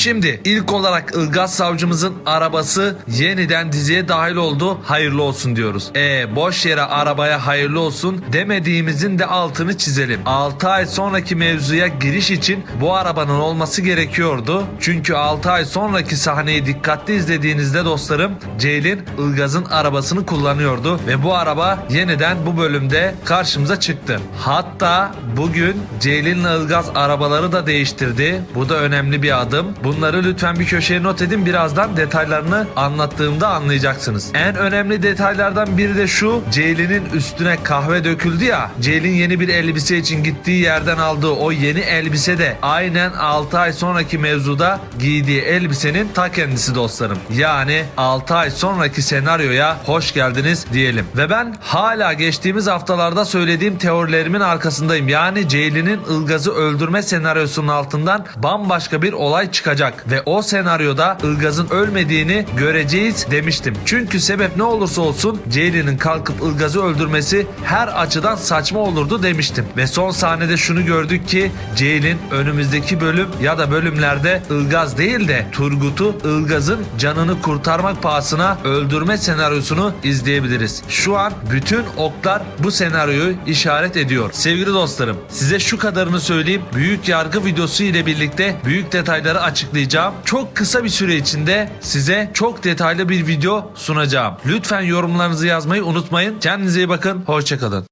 Şimdi ilk olarak Ilgaz savcımızın arabası yeniden diziye dahil oldu. Hayırlı olsun diyoruz. E boş yere arabaya hayırlı olsun demediğimizin de altını çizelim. 6 ay sonraki mevzuya giriş için bu arabanın olması gerekiyordu. Çünkü 6 ay sonraki sahneyi dikkatli izlediğinizde dostlarım Ceylin Ilgaz'ın arabasını kullanıyordu ve bu araba yeniden bu bölümde karşımıza çıktı. Hatta bugün Ceylin Ilgaz arabaları da değiştirdi. Bu da önemli bir adım. Bunları lütfen bir köşeye not edin. Birazdan detaylarını anlattığımda anlayacaksınız. En önemli detaylardan biri de şu. Ceylin'in üstüne kahve döküldü ya. Ceylin yeni bir elbise için gittiği yerden aldığı o yeni elbise de aynen 6 ay sonraki mevzuda giydiği elbisenin ta kendisi dostlarım. Yani 6 ay sonraki senaryoya hoş geldiniz diyelim. Ve ben hala geçtiğimiz haftalarda söylediğim teorilerimin arkasındayım. Yani Ceylin'in Ilgaz'ı öldürme senaryosunun altından bambaşka bir olay çıkacak. Ve o senaryoda Ilgaz'ın ölmediğini göreceğiz demiştim. Çünkü sebep ne olursa olsun Ceylin'in kalkıp Ilgaz'ı öldürmesi her açıdan saçma olurdu demiştim. Ve son sahnede şunu gördük ki Ceylin önümüzdeki bölüm ya da bölümlerde Ilgaz değil de Turgut'u Ilgaz'ın canını kurtarmak pahasına öldürme senaryosunu izleyebiliriz. Şu an bütün oklar bu senaryoyu işaret ediyor. Sevgili dostlarım size şu kadarını söyleyeyim. Büyük yargı videosu ile birlikte büyük detayları açıklayacağım. Çok kısa bir süre içinde size çok detaylı bir video sunacağım. Lütfen yorumlarınızı yazmayı unutmayın. Kendinize iyi bakın. Hoşçakalın.